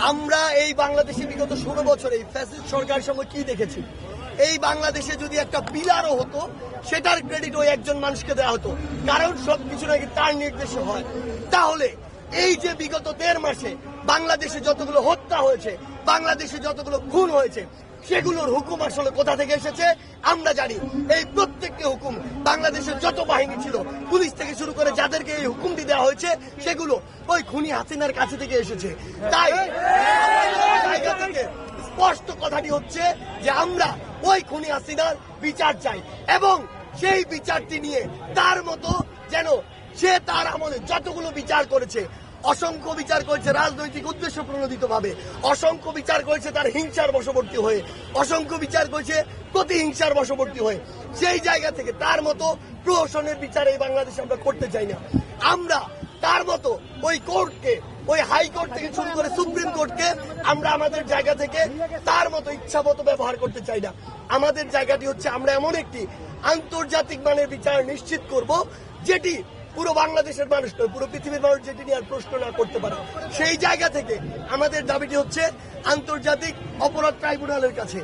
আমরা এই বাংলাদেশে বিগত ষোলো বছরে এই ফ্যাসিস্ট সরকারের সঙ্গে কি দেখেছি? এই বাংলাদেশে যদি একটা পিলারও হতো, সেটার ক্রেডিট ওই একজন মানুষকে দেওয়া হতো। কারণ সব কিছু নাকি তার নির্দেশে হয়। তাহলে এই যে বিগত দেড় মাসে বাংলাদেশে যতগুলো হত্যা হয়েছে, বাংলাদেশে যতগুলো খুন হয়েছে সেগুলোর হুকুম আসলে কোথা থেকে এসেছে? আমরা জানি। এই প্রত্যেকটি হুকুম বাংলাদেশের যত বাহিনী ছিল, পুলিশ থেকে শুরু করে যাদেরকে এই হুকুমটি দেওয়া হয়েছে, সেগুলো ওই খুনি হাসিনার কাছে থেকে এসেছে। তাই স্পষ্ট কথাটি হচ্ছে যে আমরা ওই খুনি হাসিনার বিচার চাই এবং সেই বিচারটি নিয়ে তার মতো যেন সে তার আমলে যতগুলো বিচার করেছে অসংখ্য বিচার করেছে রাজনৈতিক উদ্দেশ্য প্রণোদিত ভাবে অসংখ্য বিচার করেছে তার হিংসার বশবর্তী হয়ে। অসংখ্য বিচার করেছে প্রতিহিংসার বশবর্তী হয়ে। সেই জায়গা থেকে তার মতো প্রহসনের বিচার এই বাংলাদেশে আমরা করতে চাই না। আমরা তার মতো ওই কোর্টকে, ওই হাইকোর্ট থেকে শুরু করে সুপ্রিম কোর্টকে আমরা আমাদের জায়গা থেকে তার মতো ইচ্ছা মতো ব্যবহার করতে চাই না। আমাদের জায়গাটি হচ্ছে আমরা এমন একটি আন্তর্জাতিক মানের বিচার নিশ্চিত করব, যেটি পুরো বাংলাদেশের মানুষ নয়, পুরো পৃথিবীর মানুষ যেটি নিয়ে আর প্রশ্ন না করতে পারে। সেই জায়গা থেকে আমাদের দাবিটি হচ্ছে আন্তর্জাতিক অপরাধ ট্রাইব্যুনালের কাছে।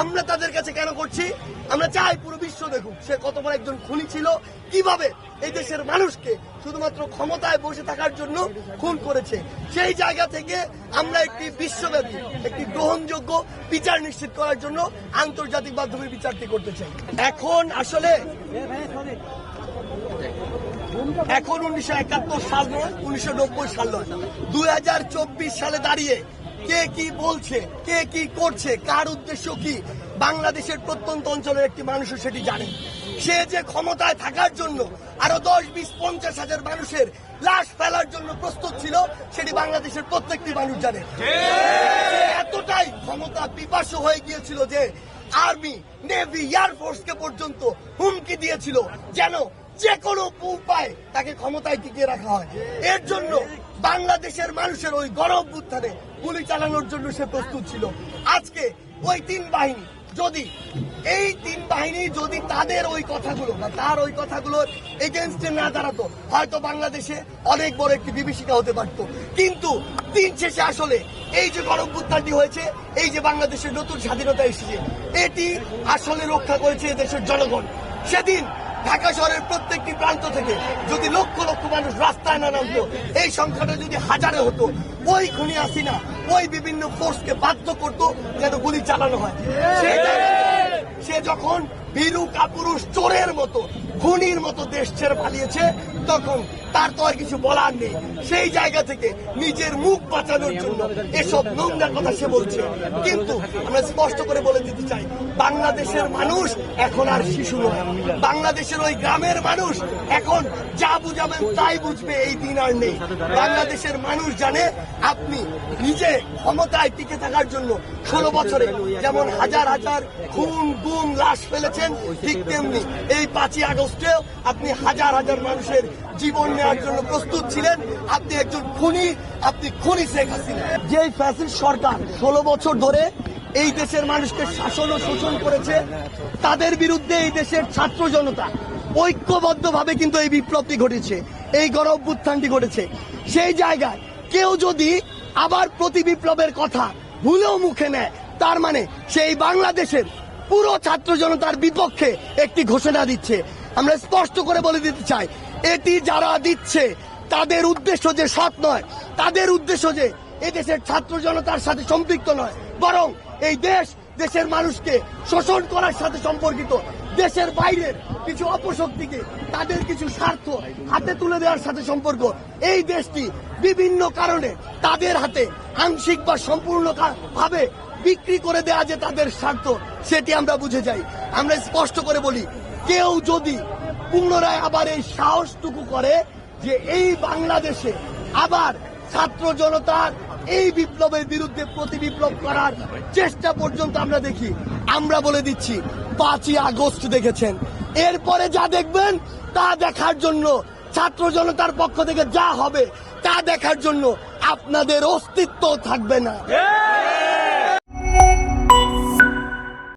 আমরা তাদের কাছে কেন করছি? আমরা চাই পুরো বিশ্ব দেখুক সে কত বড় একজন খুনি ছিল, কীভাবে এই দেশের মানুষকে শুধুমাত্র ক্ষমতায় বসে থাকার জন্য খুন করেছে। সেই জায়গা থেকে আমরা একটি বিশ্বব্যাপী, একটি গ্রহণযোগ্য বিচার নিশ্চিত করার জন্য আন্তর্জাতিক মাধ্যমে বিচারটি করতে চাই। এখন আসলে এখন উনিশশো একাত্তর সাল নয়, উনিশশো নব্বই সাল নয়। চব্বিশ সালে দাঁড়িয়ে কে কি বলছে, কে কি করছে, কার উদ্দেশ্য কি, বাংলাদেশের প্রত্যন্ত অঞ্চলের একটি মানুষও সেটি জানে। সে যে ক্ষমতায় থাকার জন্য আরও দশ, বিশ, পঞ্চাশ হাজার মানুষের লাশ ফেলার জন্য প্রস্তুত ছিল, সেটি বাংলাদেশের প্রত্যেকটি মানুষ জানে। এতটাই ক্ষমতা পিপাসু হয়ে গিয়েছিল যে আর্মি, নেভি এয়ারফোর্স কে পর্যন্ত হুমকি দিয়েছিল, যেন যে কোনো উপায় তাকে ক্ষমতায় টিকিয়ে রাখা হয়। এর জন্য বাংলাদেশের মানুষের ওই গরম উত্থানে গুলি চালানোর জন্য সে প্রস্তুত ছিল। আজকে ওই তিন বাহিনী যদি, এই তিন বাহিনী যদি তাদের ওই কথাগুলো বা তার ওই কথাগুলোর এগেনস্টে না দাঁড়াতো, হয়তো বাংলাদেশে অনেক বড় একটি বিভীষিকা হতে পারত। কিন্তু দিন শেষে আসলে এই যে গরম উত্থানটি হয়েছে, এই যে বাংলাদেশের নতুন স্বাধীনতা এসেছে, এটি আসলে রক্ষা করেছে দেশের জনগণ। সেদিন ঢাকা শহরের প্রত্যেকটি প্রান্ত থেকে যদি লক্ষ লক্ষ মানুষ রাস্তায় না নামতো, এই সংখ্যাটা যদি হাজারে হতো, ওই খুনি আসিনা ওই বিভিন্ন ফোর্সকে বাধ্য করতো যেন গুলি চালানো হয়। সে যখন বীরু কাপুরুষ চোরের মতো খুনির মতো দেশ ছেড়ে পালিয়েছে, তখন তার তো আর কিছু বলার নেই। সেই জায়গা থেকে নিজের মুখ বাঁচানোর জন্য এসব নোংরা কথা সে বলছে। কিন্তু আমরা স্পষ্ট করে বলে দিতে চাই, বাংলাদেশের মানুষ এখন আর শিশু নয়। বাংলাদেশের ওই গ্রামের মানুষ এখন যা বুঝাবেন তাই বুঝবে, এই দিন আর নেই। বাংলাদেশের মানুষ জানে আপনি নিজে ক্ষমতায় টিকে থাকার জন্য ষোলো বছরে যেমন হাজার হাজার খুন, গুম, লাশ ফেলেছেন, ঠিক তেমনি এই পাঁচই আগস্টেও আপনি হাজার হাজার মানুষের জীবন নেওয়ার জন্য প্রস্তুত ছিলেন। আপনি একজন খুনি, আপনি খুনি শেখ হাসিনা। যে ফ্যাসিল সরকার ষোলো বছর ধরে এই দেশের মানুষকে শাসন ও শোষণ করেছে, তাদের বিরুদ্ধে এই দেশের ছাত্র জনতা ঐক্যবদ্ধভাবে কিন্তু এই বিপ্লবটি ঘটেছে, এই গণ অভ্যুত্থানটি ঘটেছে। সেই জায়গায় কেউ যদি আবার প্রতি বিপ্লবের কথা ভুলেও মুখে নেয়, তার মানে সেই বাংলাদেশের পুরো ছাত্র জনতার বিপক্ষে একটি ঘোষণা দিচ্ছে আমরা স্পষ্ট করে বলে দিতে চাই, এটি যারা দিচ্ছে, তাদের উদ্দেশ্য যে সৎ নয়, তাদের উদ্দেশ্য যে এই দেশের ছাত্র জনতার সাথে সম্পৃক্ত নয়, বরং এই দেশ দেশের মানুষকে শোষণ করার সাথে সম্পর্কিত, দেশের বাইরের কিছু অপশক্তিকে, তাদের কিছু স্বার্থ হাতে তুলে দেওয়ার সাথে সম্পর্ক, এই দেশটি বিভিন্ন কারণে তাদের হাতে আংশিক বা সম্পূর্ণ ভাবে বিক্রি করে দেওয়া যে তাদের স্বার্থ, সেটি আমরা বুঝে যাই। আমরা স্পষ্ট করে বলি কেউ যদি পুনরায় আবার এই সাহসটুকু করে যে এই বাংলাদেশে আবার ছাত্র জনতার এই বিপ্লবের বিরুদ্ধে প্রতি বিপ্লব করার চেষ্টা পর্যন্ত আমরা দেখি, আমরা বলে দিচ্ছি, পাঁচই আগস্ট দেখেছেন। এরপরে যা দেখবেন, তা দেখার জন্য ছাত্র জনতার পক্ষ থেকে যা হবে, তা দেখার জন্য আপনাদের অস্তিত্ব থাকবে না।